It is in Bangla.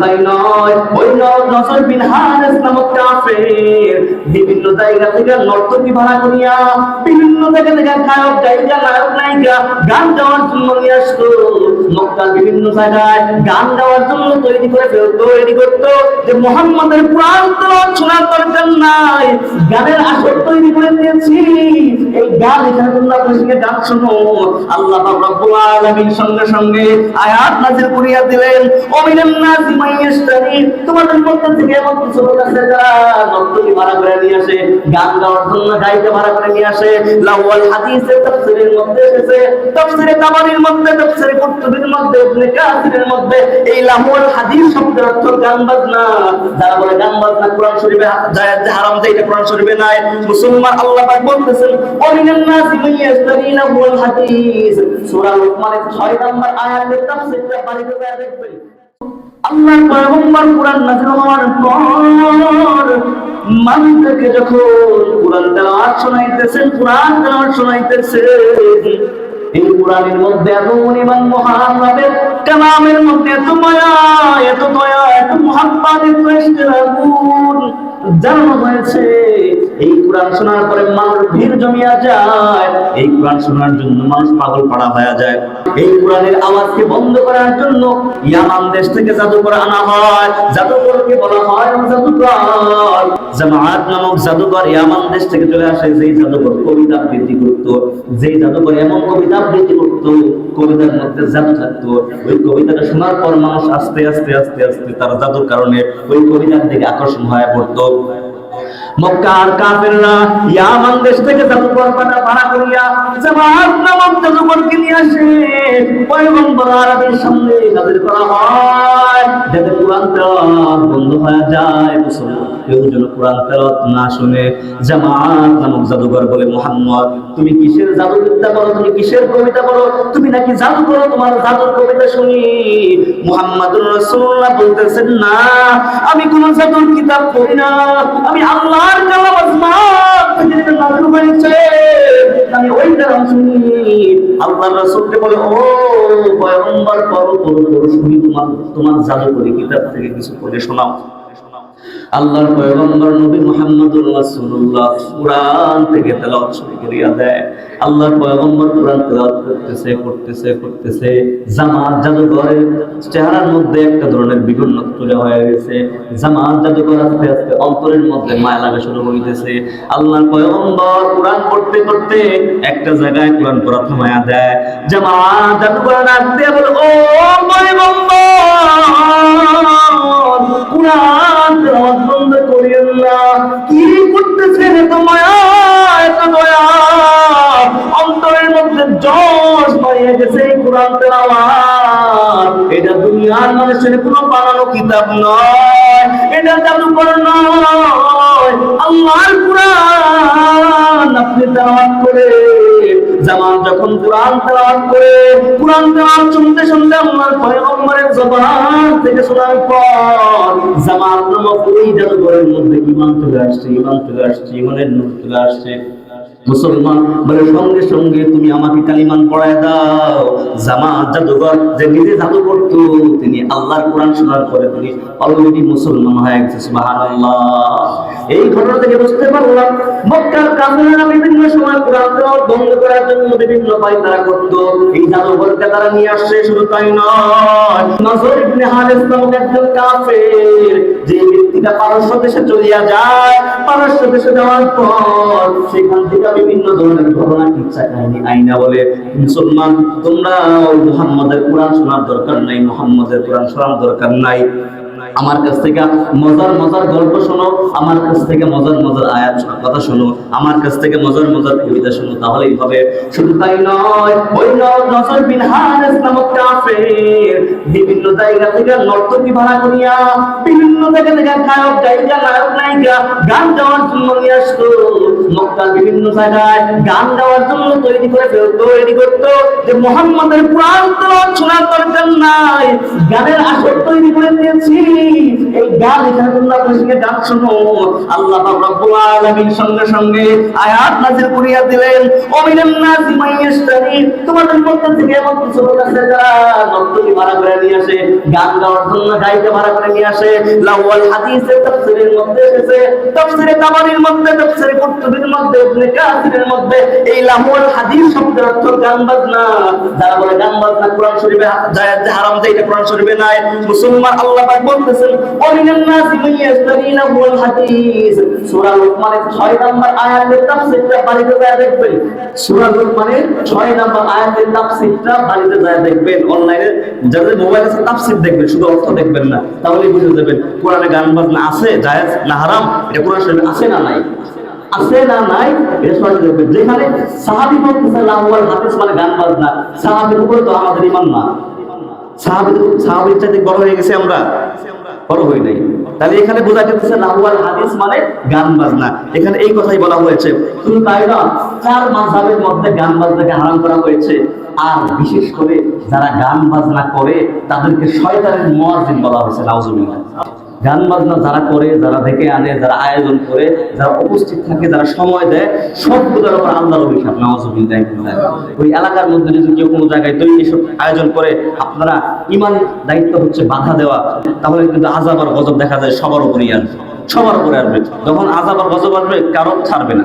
তাই নয় ওই নজর বিন হারেস নামক কাফের বিভিন্ন জায়গা থেকে নর্তকী ভাড়া করিয়া, বিভিন্ন জায়গা থেকে গায়ক গায়িকা নায়ক নায়িকা গান গাওয়ার জন্য নিয়ে আসতো মক্কার বিভিন্ন জায়গায় গান গাওয়ার জন্য তৈরি করে তৈরি করতো যে মোহাম্মদের তেলাওয়াত শোনার দরকার নাই। গানের আসর তৈরি করে দিয়েছি। এই গান এখানে তোমরা বসে গান শোনো। আল্লাহ পাক সঙ্গে সঙ্গে আয়াত নাযিল করিয়া দিলেন। ওমিনান নাসি মাইয়াশতারি তোমাদের মধ্যে থেকে এমন কিছু লোক আছে যারা নর্তকী ভাড়া করে নিয়ে আসে, গান গাওয়ার জন্য গায়িকা ভাড়া করে নিয়ে আসে। লাওয়াল হাদিসে তাফসীরের মধ্যে এসেছে। তাফসীরে তাবারির মধ্যে তাফসীরে কুতুবের মধ্যে ইবনে কাসিরের মধ্যে এই লাওয়াল হাদিস শব্দের অর্থ গান বাজনা। যারা বলে গান বাজনা কোরআন শরীফে জায়েজ যে হারাম যে এটা কোরআন শরীফে নাই। মুসলমান আল্লাহ পাক বলতেছেন ওমিনান নাসি মাইয়াশতারি লাওয়াল হাদিস। সূরা লুকমানের 6 নম্বর আয়াতের তাফসীরটা বাড়িতে যায় দেখবেন। আল্লাহর পয়গম্বর কোরআন নাযিল হওয়ার পর মানুষকে যখন কোরআন তেলাওয়াত শোনাইতেছেন, কোরআন তেলাওয়াত শোনাইতেছেন এই কোরআনের মধ্যে এত পরিমাণ মহান রবের কালামের মধ্যে এত মায়া, এত দয়া, এত মহাব্বাত, এত গুণ জানানো হয়েছে। এই কোরআন শোনার পরে মানুষ ভিড় জমিয়া যায়। এই কোরআন শোনার জন্য মানুষ পাগল পাড়া হয়ে যায়। এই কোরআনের আওয়াজকে বন্ধ করার জন্য ইয়ামান দেশ থেকে জাদুকর আনা হয়। জাদুকরকে বলা হয় জাদুকর জামাত নামক জাদুকর ইয়ামান দেশ থেকে চলে আসে। যেই জাদুকর কবিতা আবৃত্তি করত, যেই জাদুকর এমন কবিতা আবৃত্তি করত, কবিতার মধ্যে জাদু থাকতো। ওই কবিতাটা শোনার পর মানুষ আস্তে আস্তে আস্তে আস্তে তার জাদুর কারণে ওই কবিতার দিকে আকর্ষণ হয়ে পড়তো। মক্কার কাফেররা ইয়ামান দেশ থেকে জাদুকর ভাড়া করিয়া জামাত নামক জাদুকরকে নিয়ে আসে। পয়গম্বর আরবের সামনে হাজির করা হয়। যাতে কোরআন বন্ধ হয়ে যায় মুসলমান। কেউ যেন কোরআন তেলাওয়াত না শুনে জামাত নামক জাদুকর বলে, মোহাম্মদ, তুমি কিসের জাদু বিদ্যা করো তুমি কিসের কবিতা করো তুমি নাকি জাদু করো তোমার জাদুর কবিতা শুনি। মুহাম্মাদুর রাসূলুল্লাহ বলতেছেন, না, আমি কোন জাদুর কিতাব পড়ি না। আমি আল্লাহর কালাম তোমার তোমার জাদুকরি কিতাব থেকে কিছু পড়ে শোনাও। আল্লাহর পয়গম্বর নবী মুহাম্মদুর রাসূলুল্লাহ কুরআন থেকে তেলাওয়াত শুরু করিয়া দেয়। আল্লাহর পয়গম্বর কুরআন তেলাওয়াত করতেছে করতেছে করতেছে। জামাত জাদুঘরের চেহারার মধ্যে একটা ধরনের বিঘ্ন তুলে হয়ে গেছে। জামাত জাদুঘর আস্তে আস্তে অন্তরের মধ্যে মায়া লাগা শুরু হইতেছে আল্লাহর পয়গম্বর কুরআন পড়তে পড়তে একটা জায়গায় কুরআন পড়া থামায়া দেয়। জামাত জাদুঘর দিয়ে বলে, ও পয়গম্বর! গেছে কোরআন তেলাওয়াত। এটা দুনিয়ার মানুষের কোনো বানানো কিতাব নয়। এটা জাদুকর নয়। আল্লাহর কোরআন আপনি তেলাওয়াত করে, জামান যখন কোরআন তেলাওয়াত করে, কোরআন তেলাওয়াত শুনতে শুনতে আল্লাহর পয়গম্বরের জবান থেকে শোনার পর জামাত নামক ওই জাদুঘরের মধ্যে ইমান চলে আসছে ইমান চলে আসছে ইমানের নূর চলে আসছে। মুসলমান বলে, সঙ্গে সঙ্গে তুমি আমাকে কালিমান পড়ায় দাও। জামাত, জাদুঘর, যে নিজে জাদু করতো, তিনি আল্লাহর কোরআন শোনার পরে তিনি অলরেডি মুসলমান হয়ে গেছে, সুবহানাল্লাহ। এই ঘটনা থেকে বুঝতে পারলাম, মক্কার কাফেররা বিভিন্ন সময় কোরআন তেলাওয়াত বন্ধ করার জন্য বিভিন্ন উপায় তারা করত। এই জাদুঘরকে তারা নিয়ে আসছে, শুধু তাই নয়। নজর ইবনে হারিস নামক একজন কাফের, যে ব্যক্তিটা পারস্য দেশে চলিয়া যায়। পারস্য দেশে যাওয়ার পর সেখান থেকে বিভিন্ন ধরনের ঘটনা কিচ্ছা কাহিনী, আইনা বলে, মুসলমান, তোমরা মুহাম্মাদের কোরআন শোনার দরকার নাই, মুহাম্মাদের কোরআন শোনার দরকার নাই। আমার কাছ থেকে মজার মজার গল্প শোনো, আমার কাছ থেকে মজার মজার আয়াত কথা শোনো, আমার কাছ থেকে মজার মজার কবিতা শোনো, তাহলেই হবে। শুধু তাই নয়, ওই নজর বিন হারেস কাফের বিভিন্ন জায়গা থেকে নর্তকী ভাড়া করিয়া বিভিন্ন জায়গা থেকে গায়ক গায়িকা নায়ক নায়িকা গান গাওয়ার জন্য নিয়ে আসতো মক্কার বিভিন্ন জায়গায় গান গাওয়ার জন্য তৈরি করে তৈরি করতো যে মোহাম্মদের কোরআন শোনার দরকার নাই। গানের আসর তৈরি করে দিয়েছি। এই গান এখানে তোমরা বসে গান শোনো। আল্লাহ রব্বুল সঙ্গে সঙ্গে আয়াত নাযিল করিয়া দিলেন ও মিনান নাসি তোমাদের মধ্যে থেকে এমন কিছু লোক আছে যারা নর্তকী ভাড়া করে নিয়ে আসে, গান গাওয়ার জন্য গাইতে ভাড়া করে নিয়ে আসে। লাওয়াল হাদিসের তাফসীরের মধ্যে এসেছে। তাফসীরে তাবারির মধ্যে, তাফসীরে কুতুবের মধ্যে, ইবনে কাসিরের মধ্যে। এই হাদিস শব্দের অর্থ যারা বলে কোরআন শরীফে জায়েজ যে হারাম যে এটা কোরআন শরীফে নাই। মুসলমান আল্লাহ পাক বলতেছেন হাদিস। সূরা লুকমানের 6 নম্বর আয়াতের তাফসীরটা বাড়িতে যায় দেখবেন। সূরা লুকমানের 6 নম্বর আয়াতের তাফসীরটা বাড়িতে যায় দেখবেন। অনলাইনে যাদের মোবাইল আছে তাফসীর দেখবেন, শুধু অর্থ দেখবেন না তাহলে বুঝে যাবেন কোরআনে গান আছে, জায়েজ না হারাম, এটা কোরআন শরীফে আছে না নাই? আছে না নাই, এটা সরাসরি দেখবেন যেখানে সাহাবী বলতেছে লাহওয়াল হাদিস মানে গান বাজনা। সাহাবীর উপরে তো আমাদের ইমান না। সাহাবী সাহাবীর চাইতে বড় হয়ে গেছে আমরা। বড় হই নাই। তাহলে এখানে বোঝা যাচ্ছে লাহওয়াল হাদিস মানে গান বাজনা। এখানে এই কথাই বলা হয়েছে। শুধু তাই না চার মাযহাবের মধ্যে গান বাজনাকে হারাম করা হয়েছে? আর বিশেষ করে যারা গান বাজনা করে, তাদেরকে শয়তানের মুয়াজ্জিন বলা হয়েছে, নাউজুবিল্লাহ। গান বাজনা যারা করে, যারা দেখে আনে, যারা আয়োজন করে, যারা উপস্থিত থাকে, যারা সময় দেয়, সবগুলোর উপর আল্লাহর অভিশাপ নাউজুবিল্লাহ ওই এলাকার মধ্যে যদি কেউ কোনো জায়গায় তৈরি এসব আয়োজন করে, আপনারা ইমান, দায়িত্ব হচ্ছে বাধা দেওয়া, তাহলে কিন্তু আজাব আর গজব দেখা যায়, সবার উপরেই আসবে। সবার উপরে আসবে। যখন আজাব আর গজব আসবে কারও ছাড়বে না।